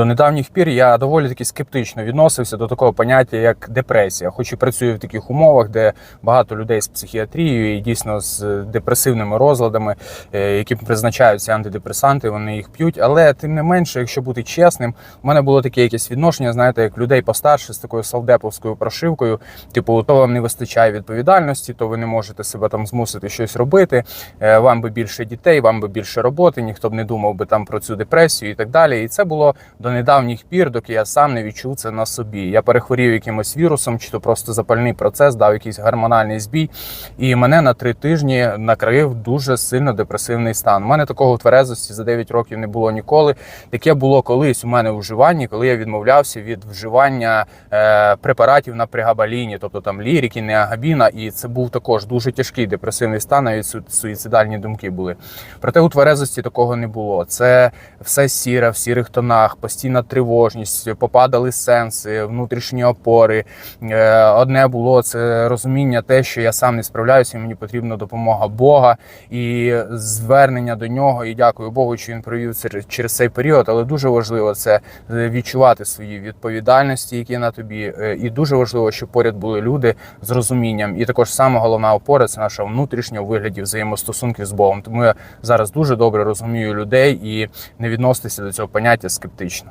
До недавніх пір я доволі таки скептично відносився до такого поняття, як депресія. Хоч і працюю в таких умовах, де багато людей з психіатрією і дійсно з депресивними розладами, е, які призначаються антидепресанти, вони їх п'ють. Але тим не менше, якщо бути чесним, у мене було таке якесь відношення, знаєте, як людей постарше з такою салдеповською прошивкою. Типу, то вам не вистачає відповідальності, то ви не можете себе там змусити щось робити. е, Вам би більше дітей, вам би більше роботи, ніхто б не думав би там про цю депресію і так далі. І це було до недавніх пір, доки я сам не відчув це на собі. Я перехворів якимось вірусом, чи то просто запальний процес, дав якийсь гормональний збій, і мене на три тижні накрив дуже сильно депресивний стан. У мене такого в тверезості за 9 років не було ніколи. Таке було колись у мене у вживанні, коли я відмовлявся від вживання е, препаратів на пригабаліні, тобто там лірики, неагабіна, і це був також дуже тяжкий депресивний стан, навіть су- суїцидальні думки були. Проте у тверезості такого не було. Це все сіре, в сірих тонах, постійна тривожність, попадали сенси, внутрішні опори. Е, Одне було це розуміння, те, що я сам не справляюся, і мені потрібна допомога Бога і звернення до нього. І дякую Богу, що він провів це через цей період. Але дуже важливо це е, відчувати свої відповідальності, які на тобі, е, і дуже важливо, щоб поряд були люди з розумінням. І також саме головна опора це наша внутрішня вигляді взаємостосунків з Богом. Тому я зараз дуже добре розумію людей і не відноситися до цього поняття скептично.